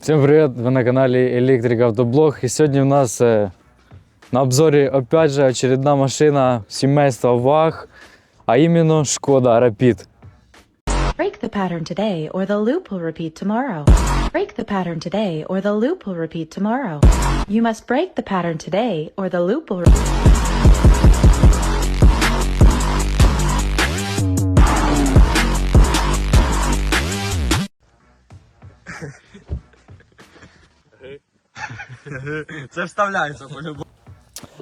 Всем привет! Вы на канале Электрик Автоблог. И сегодня у нас э, на обзоре опять же очередная машина семейства ВАГ, а именно Шкода Rapid. Break the pattern today, or the loop will repeat tomorrow. Break the pattern today, or the loop will repeat tomorrow. You must break the pattern today, or the loop will. Це вставляється по-любому.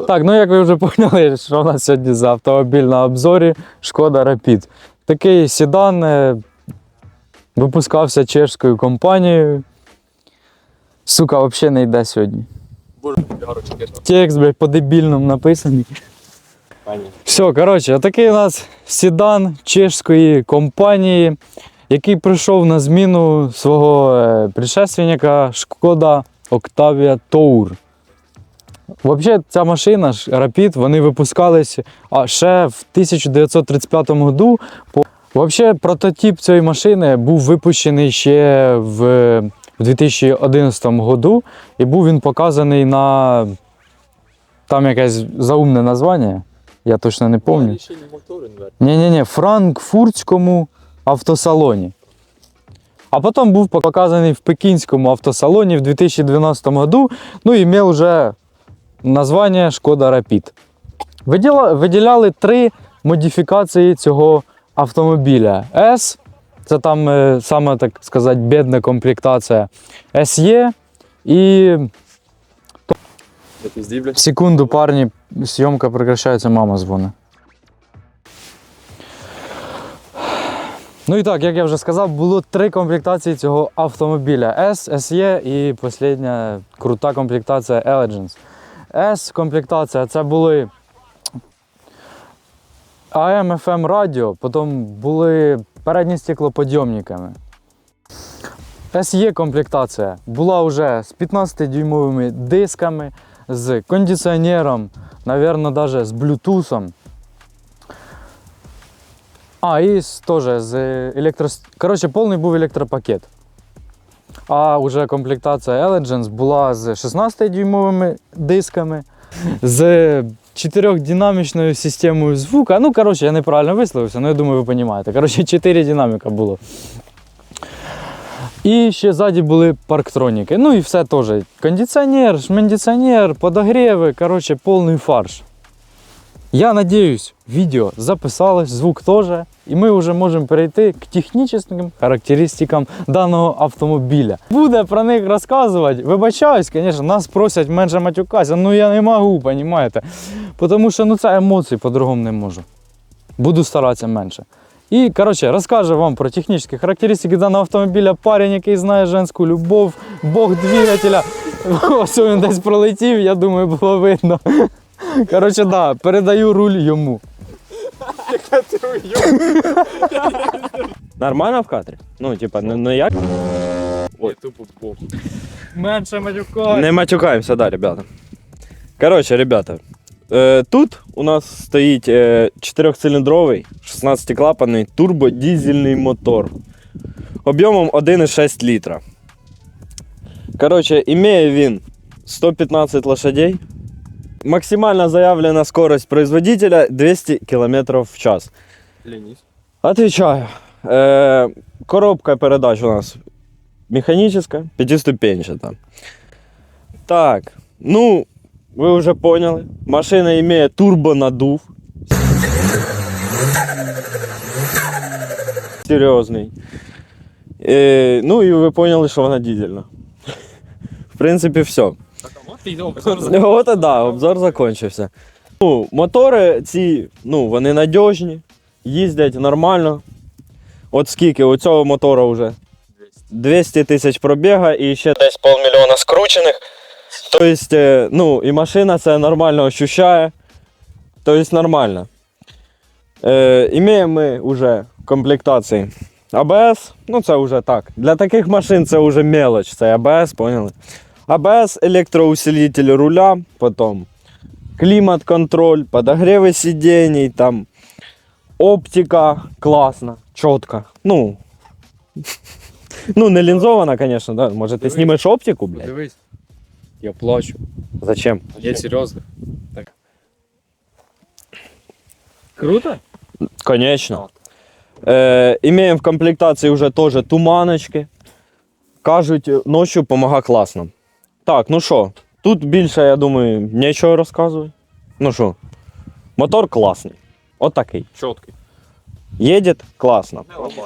Так, ну як ви вже поняли, що у нас сьогодні за автомобіль на обзорі Шкода Rapid. Такий седан е, випускався чешською компанією. Сука, взагалі не йде сьогодні. Текст, блядь, по-дебільному написаний. Все, коротше, отакий у нас седан чешської компанії, який прийшов на зміну свого е, предшественника Шкода Octavia Tour. Взагалі, ця машина Rapid, вони випускались ще в 1935 году. По- Взагалі, прототип цієї машини був випущений ще в, в 2011 году, і був він показаний на там якесь заумне названня. Я точно не пам'ятаю. Ні-ні-ні, Франкфуртському автосалоні. А потім був показаний в Пекінському автосалоні в 2012 году, ну і мав вже названня Шкода Rapid. Виділяли три модифікації цього автомобіля. S, це там е, саме так сказати бідна комплектація. SE і Секунду, парні, зйомка прекращається, мама дзвонить. Ну і так, як я вже сказав, було три комплектації цього автомобіля: S, SE і остання крута комплектація Elegance. S комплектація це були AM, FM радіо, потім були передні стеклоподйомниками. SE комплектація була вже з 15-дюймовими дисками, з кондиціонером, навірно, навіть з блютусом. А, і теж з електро... Коротше, повний був електропакет. А вже комплектація Elegance була з 16-дюймовими дисками, з 4-динамічною системою звука. Ну, коротше, я неправильно висловився, але я думаю, ви розумієте. Коротше, 4 динаміка було. І ще ззаді були парктроніки. Ну і все теж. Кондиціонер, шмендиціонер, подогріви, коротше, повний фарш. Я надіюсь, відео записалось, звук теж, і ми вже можемо перейти к технічним характеристикам даного автомобіля. Буде про них розказувати. Вибачаюсь, звісно, нас просять менше матюкатися, ну я не можу, розумієте? Тому що ну, це емоції, по-другому не можу. Буду старатися менше. І, коротше, розкаже вам про технічні характеристики даного автомобіля. Парень, який знає женську любов, бог двигателя. Ось він десь пролетів, я думаю, було видно. Коротше, да, передаю руль йому. Нормально в кадрі? Ну, типа, не, не як. Ой. Менше матюка. Не матюкаємося, да, ребята. Коротше, ребята. Е, тут у нас стоїть е, 4-циліндровий, 16-клапанний турбодізельний мотор. Об'ємом 1,6 літра. Коротше, імеє він 115 лошадей. Максимальна заявлена скорость производителя 200 км в час. Отвечаю. Э, коробка передач у нас механическая, пятиступенчатая. Так, ну, вы уже поняли. Машина имеет турбонадув. Серйозний. Е, ну і ви поняли, що вона дизельна. В принципі, все. От і да, обзор закончився. Ну, мотори ці, ну, вони надіжні, їздять нормально. От скільки у цього мотора вже? 200 тисяч пробіга і ще десь полмільйона скручених. Тобто, е, ну, і машина це нормально ощущає. Тобто нормально. Е, імеємо ми вже комплектації АБС, ну це вже так. Для таких машин це вже мелоч, це АБС, поняли? АБС, електроусилитель руля, потім клімат-контроль, подогреви сидений, там оптика класна, чітка. Ну, Ну, не лінзована, звісно, да. Може, ти знімеш оптику, блядь? Дивись. Я плачу. Зачем? Я серйозно. Так. Круто? Конечно. Е, імеємо в комплектації вже теж туманочки. Кажуть, ночі помога класно. Так, ну що, тут більше, я думаю, нічого розказувати. Ну що, мотор класний. Отакий. Чіткий. Їде класно. Не.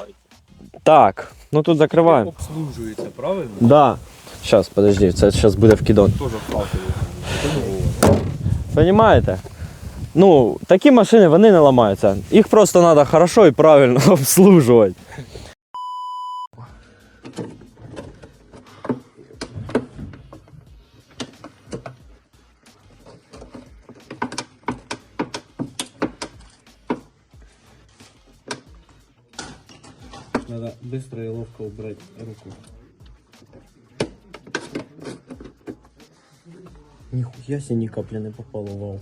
Так, ну тут закриваємо. Обслужується, правильно? Да. Сейчас, подожди, це зараз буде вкидон. Тоже. Понимаєте? Ну, такі машини вони не ламаються. Їх просто треба хорошо і правильно обслужувати. быстро и ловко убрать руку. Нихуя себе ни капли не попало в вал.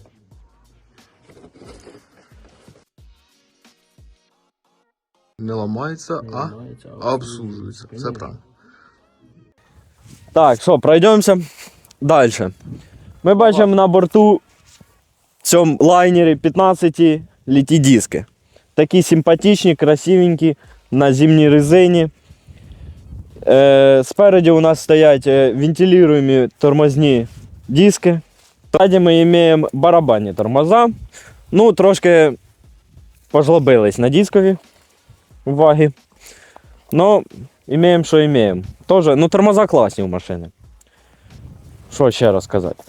Не ламається, Не а ламається, а обслужується. Все правильно. Так, що, пройдемося далі. Ми бачимо на борту в цьому лайнері 15 літі диски. Такі симпатичні, красивенькі, на зимній резині. Е, спереді у нас стоять е, вентилюємі тормозні диски. Ззаді ми маємо барабанні тормоза. Ну, трошки пожлобились на дискові уваги. Ну, Імеємо, що імеємо. Тоже, ну, тормоза класні у машини. Що ще розказати?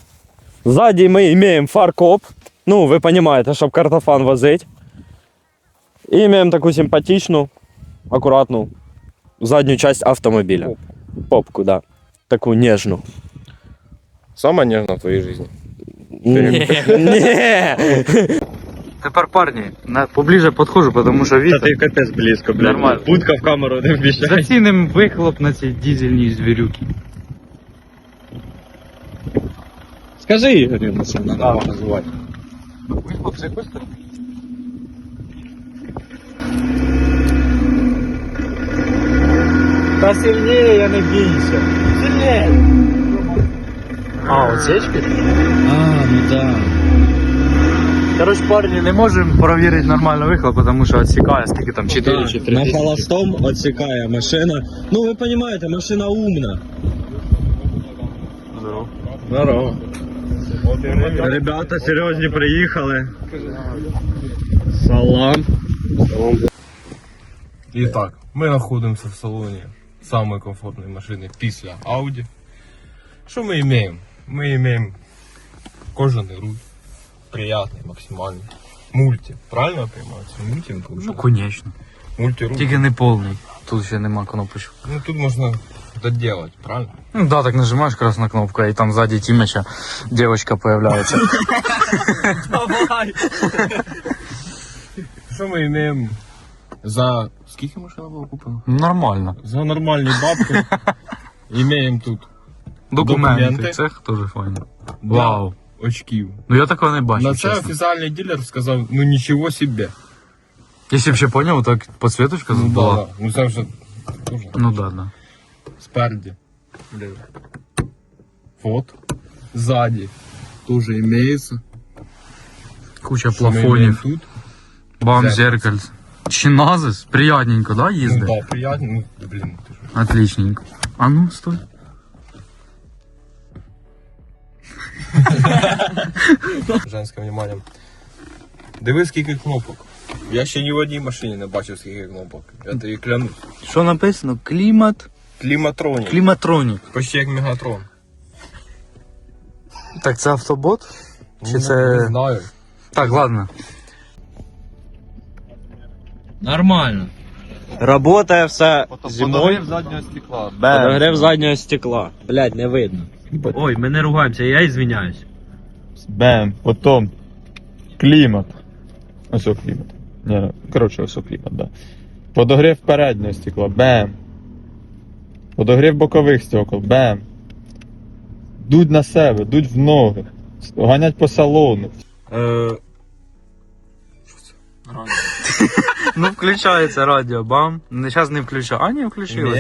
Ззаді ми маємо фаркоп. Ну, ви розумієте, щоб картофан возить. І маємо таку симпатичну, акуратну задню частину автомобіля. Попку, да. Таку ніжну. Самое нежное в твоей жизни. Ні. Тепер парні, на, поближе підходжу, тому що вітер. капец близко, блядь. Нормально. Будка в камеру не вмещает. Заціним вихлоп на ці дизельні звірюки. Скажи Игорю, на чем надо называть. Вихлоп з якої сторони? Да сильнее, я не бейся. Сильнее. А, отсечки? А, ну да. Коротше, парні, не можемо перевірити нормально вихлоп, тому що відсікає, скільки там 4 чи 3 На холостом отсекая машина. Ну вы понимаете, машина умна. Здорово. Ребята серйозні приїхали. Салам. Итак, мы находимся в салоне самой комфортной машины після Audi. Что мы имеем? Мы имеем кожаный руль, приятный максимально. Мульти, правильно я понимаю? Это Мульти, Ну, получается? звісно. Мультируль. Тільки не повний. Тут ще нема кнопочок. Ну тут можно доделать, правильно? Ну да, так нажимаешь красную кнопку, и там сзади Тимича девочка появляется. Что мы имеем за... Сколько машина была куплена? Нормально. За нормальные бабки имеем тут Документи. Документи. Це теж файно. два Вау. очків. Ну я такого не На бачив, це чесно. офіційний дилер сказав, ну нічого собі. Якщо б ще поняв, так подсвіточка Ну, була. да, ну це вже дуже Ну да, да. спереді. Вот. Сзади тоже имеется. Куча Що ми имеем плафонів, тут. бам, Зеркальце. зеркальце. Чиназис, приятненько, да, Ну їздить? да, приятно. Ну, блин, ты же. Отличненько. А ну, стой. Женське внимание. Диви, скільки кнопок. Я ще ні в одній машині не бачив скільки кнопок. Я тобі клянусь. Що написано? Клімат. Кліматроні. Кліматронік. Почти як Мегатрон. Так це автобот? Чи Ну, це. Не знаю. Так, ладно. Нормально. Работає все зимою. заднього стекла. Подогрев заднього стекла. Блять, не видно. Ой, мы не ругаемся, я извиняюсь. Бем, потом клімат. Ось о клімат. Ні, коротше, ось о клімат, да. Подогрів переднього стекла. Бем. Подогрів бокових стекол. Бем. Дуть на себе, дуть в ноги. Ганять по салону. Е, Ну, включається радіо, бам. Зараз не включаю. А, не включилось.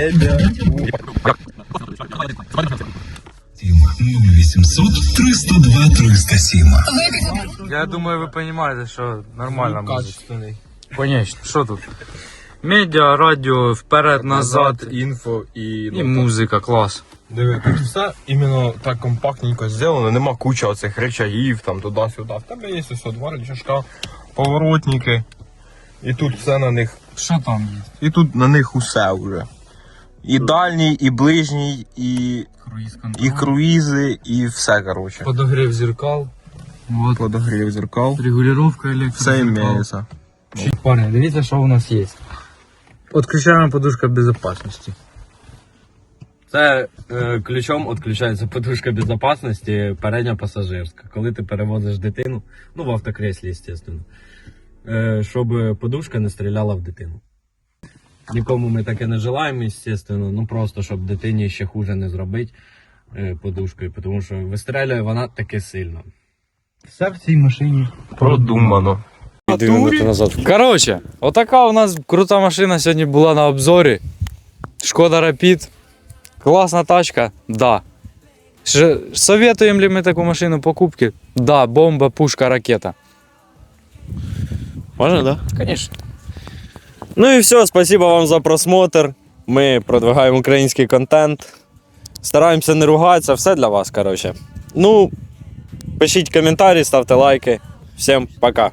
800 302 307. Я думаю, ви розумієте, що нормальна музика. Конечно. Що тут? Медіа, радіо, вперед, назад. інфо і, І музика, клас. Диви, тут все іменно так компактненько зроблено, нема куча оцих речагів там туди-сюди. В тебе є ось два рычажка, поворотники. І тут все на них. Що там є? І тут на них усе вже. І дальній, і ближній, і, Круїз і круїзи, і все, коротше. Подогрів зеркал. Вот. Подогрів зеркал. Регулировка. Все імеється. Парни, дивіться, що у нас є. Отключаємо подушка безопасности. Це е, ключом відключається подушка безпечності, передня пасажирська. Коли ти перевозиш дитину, ну в автокреслі, звісно, щоб подушка не стріляла в дитину. Нікому ми таке не желаємо, звісно, ну просто щоб дитині ще хуже не зробити е, подушкою, тому що вистрелює вона таки сильно. Все в цій машині. Продумано. Назад. Короче, отака у нас крута машина сьогодні була на обзорі. Шкода Rapid. Класна тачка? Да. Советуємо ли ми таку машину покупки? Да, бомба, пушка, ракета. Можна, так? Да? Конечно. Ну і все, спасибо вам за просмотр. Ми продвигаємо український контент. Стараємося не ругатися, все для вас, коротше. Ну, пишіть коментарі, ставте лайки. Всім пока.